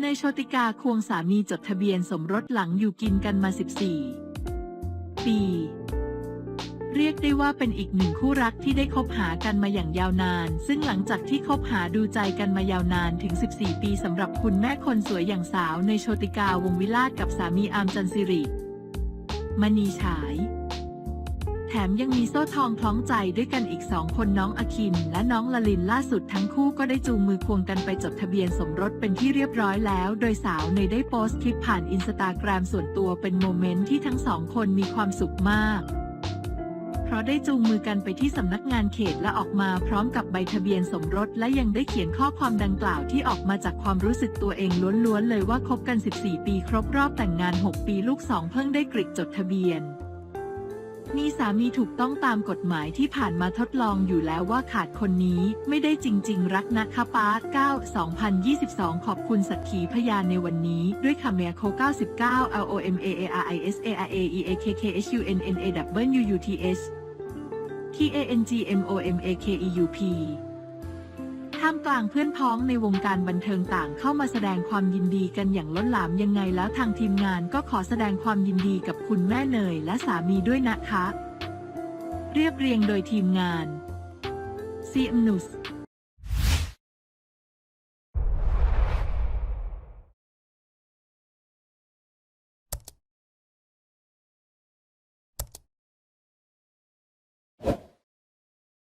ในโชติกาควงสามีจดทะเบียนสมรสหลังอยู่กินกันมา 14 ปี เรียกได้ว่าเป็นอีกหนึ่งคู่รักที่ได้คบหากันมาอย่างยาวนาน ซึ่งหลังจากที่คบหาดูใจกันมายาวนานถึง 14 ปีสำหรับคุณแม่คนสวยอย่างสาวในโชติกาวงวิลาศกับสามีอามจันสิริมณีฉาย แถมยังมีโซ่ทองคล้องใจด้วยกันอีกสองคนน้องอคิน และน้องละลินล่าสุดทั้งคู่ก็ได้จูงมือควงกันไปจดทะเบียนสมรสเป็นที่เรียบร้อยแล้ว โดยสาวเนยได้โพสต์คลิปผ่านอินสตาแกรมส่วนตัวเป็นโมเมนต์ที่ทั้งสองคนมีความสุขมากเพราะได้จูงมือกันไปที่สำนักงานเขตและออกมาพร้อมกับใบทะเบียนสมรส และยังได้เขียนข้อความดังกล่าวที่ออกมาจากความรู้สึกตัวเองล้วนๆเลยว่าคบกัน 14 ปีครบรอบแต่งงาน 6 ปีลูกสองเพิ่งได้กริดจดทะเบียน มีสามีถูกต้องตามกฎหมายที่ผ่านมาทดลองอยู่แล้วว่าขาดคนนี้ไม่ได้จริง ๆ รักนะคะป้า9 2022 ขอบคุณสักขีพยานในวันนี้ ด้วยคำเมโค 99 L O M A A R I S A R A E A K K H U N N A W U T S T A N G M O M A K E U P ท่ามกลางเพื่อนพ้องในวงการบันเทิงต่างเข้ามาแสดงความยินดีกันอย่างล้นหลามยังไงแล้วทางทีมงานก็ขอแสดงความยินดีกับคุณแม่เนยและสามีด้วยนะคะ เรียบเรียงโดยทีมงานซีอมนุส